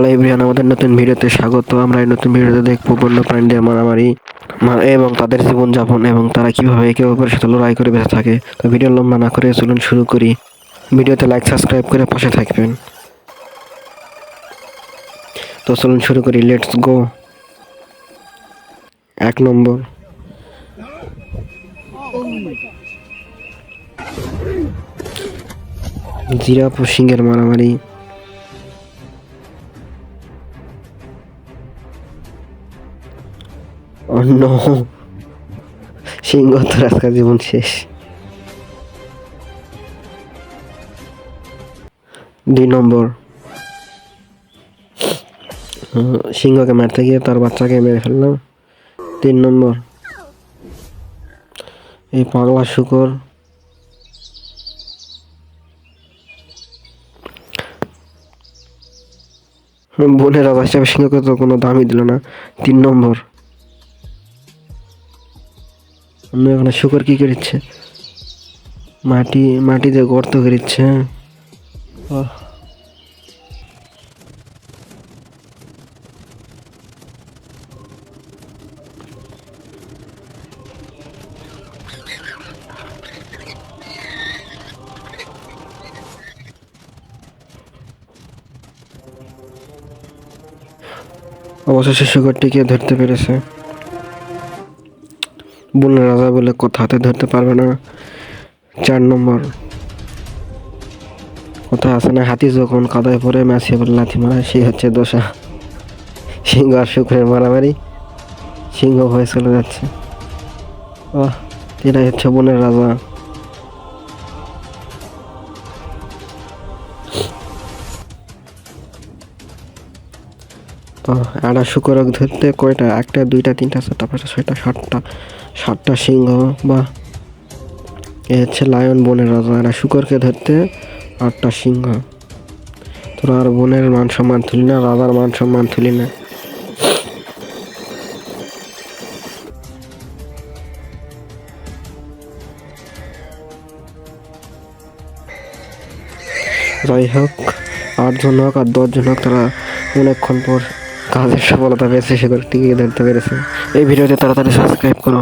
Hello everyone, আমাদের নতুন ভিডিওতে স্বাগত। আমরা এই নতুন ভিডিওতে দেখব বন্যপ্রাণীদের মারামারি এবং তাদের জীবনযাপন এবং তারা কীভাবে একে অপরের সাথে লড়াই করে বেঁচে থাকে। তো ভিডিও লম্বা না করে চলুন শুরু করি। ভিডিওতে লাইক সাবস্ক্রাইব করে পাশে থাকবেন। তো চলুন শুরু করি লেটস গো এক নম্বর। জিরাফ ও সিংহের মারামারি। অন্য সিংহ তো আজকাল জীবন শেষ। দুই নম্বর। সিংহকে মারতে গিয়ে তার বাচ্চাকে মেরে ফেললাম। তিন নম্বর। এই পাগলা শুকর। বোনেরা বাচ্চা সিংহকে তো কোনো দামই দিল না। তিন নম্বর। অন্য এখানে শুকর কি করিচ্ছে? মাটি মাটিতে গর্ত করিচ্ছে আহ। অবশেষে শুকরটিকে ধরতে পেরেছে। বনের রাজা বলে, কথা হাতে ধরতে পারবে না? চার নম্বর কথা আছে না? হাতি যখন কাদায় পরে মাসি বলে লাথি মারা সেই হচ্ছে দোষা। সিংহ আর শুক্রের মারামারি, সিংহ হয়ে চলে যাচ্ছে। ও এটাই হচ্ছে বনের রাজা। একটা শুকরক ধরতে কয়টা? একটা, দুইটা, তিনটা, চারটা, পাঁচটা, ছয়টা, সাতটা। সাতটা সিংহ বা এ হচ্ছে লায়ন বনের রাজা। এরা শুকরকে ধরতে আটটা সিংহ। তোরা আর বনের মান সম্মান তুলি না, রাজার মান সম্মান তুলি না। যাই হোক, আটজন হোক আর দশজন হোক, তারা অনেকক্ষণ পর কাজের সফলতা পেয়েছে সেগুলো টিকিয়ে ধরতে পেরেছে। এই ভিডিওতে তাড়াতাড়ি সাবস্ক্রাইব করো।